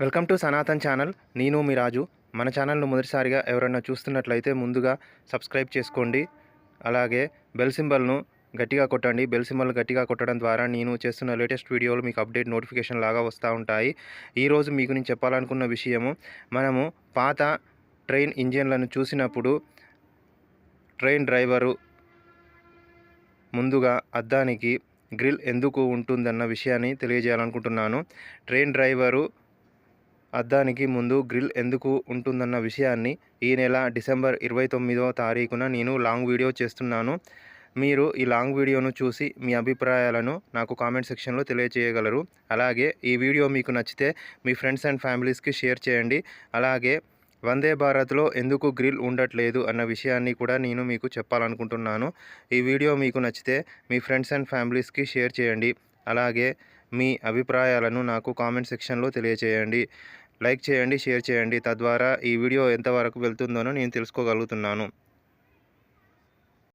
Welcome to Sanatan channel. నేను మీ రాజు. మన ఛానల్ను మొదటిసారిగా ఎవరైనా చూస్తున్నట్లయితే ముందుగా సబ్స్క్రైబ్ చేసుకోండి. అలాగే బెల్ సింబల్ను గట్టిగా కొట్టండి. బెల్ సింబల్ గట్టిగా కొట్టడం ద్వారా నేను చేస్తున్న లేటెస్ట్ వీడియోలు మీకు అప్డేట్ నోటిఫికేషన్ లాగా వస్తూ ఉంటాయి. ఈరోజు మీకు నేను చెప్పాలనుకున్న విషయము మనము పాత ట్రైన్ ఇంజిన్లను చూసినప్పుడు ట్రైన్ డ్రైవరు ముందుగా అద్దానికి గ్రిల్ ఎందుకు ఉంటుందన్న విషయాన్ని తెలియజేయాలనుకుంటున్నాను. ట్రైన్ డ్రైవరు అద్దానికి ముందు గ్రిల్ ఎందుకు ఉంటుందన్న విషయాన్ని ఈ నెల డిసెంబర్ ఇరవై తొమ్మిదో తారీఖున నేను లాంగ్ వీడియో చేస్తున్నాను. మీరు ఈ లాంగ్ వీడియోను చూసి మీ అభిప్రాయాలను నాకు కామెంట్ సెక్షన్లో తెలియజేయగలరు అలాగే ఈ వీడియో మీకు నచ్చితే మీ ఫ్రెండ్స్ అండ్ ఫ్యామిలీస్కి షేర్ చేయండి. అలాగే వందే భారత్లో ఎందుకు గ్రిల్ ఉండట్లేదు అన్న విషయాన్ని కూడా నేను మీకు చెప్పాలనుకుంటున్నాను. ఈ వీడియో మీకు నచ్చితే మీ ఫ్రెండ్స్ అండ్ ఫ్యామిలీస్కి షేర్ చేయండి. అలాగే మీ అభిప్రాయాలను నాకు కామెంట్ సెక్షన్లో తెలియచేయండి. లైక్ చేయండి షేర్ చేయండి. తద్వారా ఈ వీడియో ఎంతవరకు వెళ్తుందోనో నేను తెలుసుకోగలుగుతున్నాను.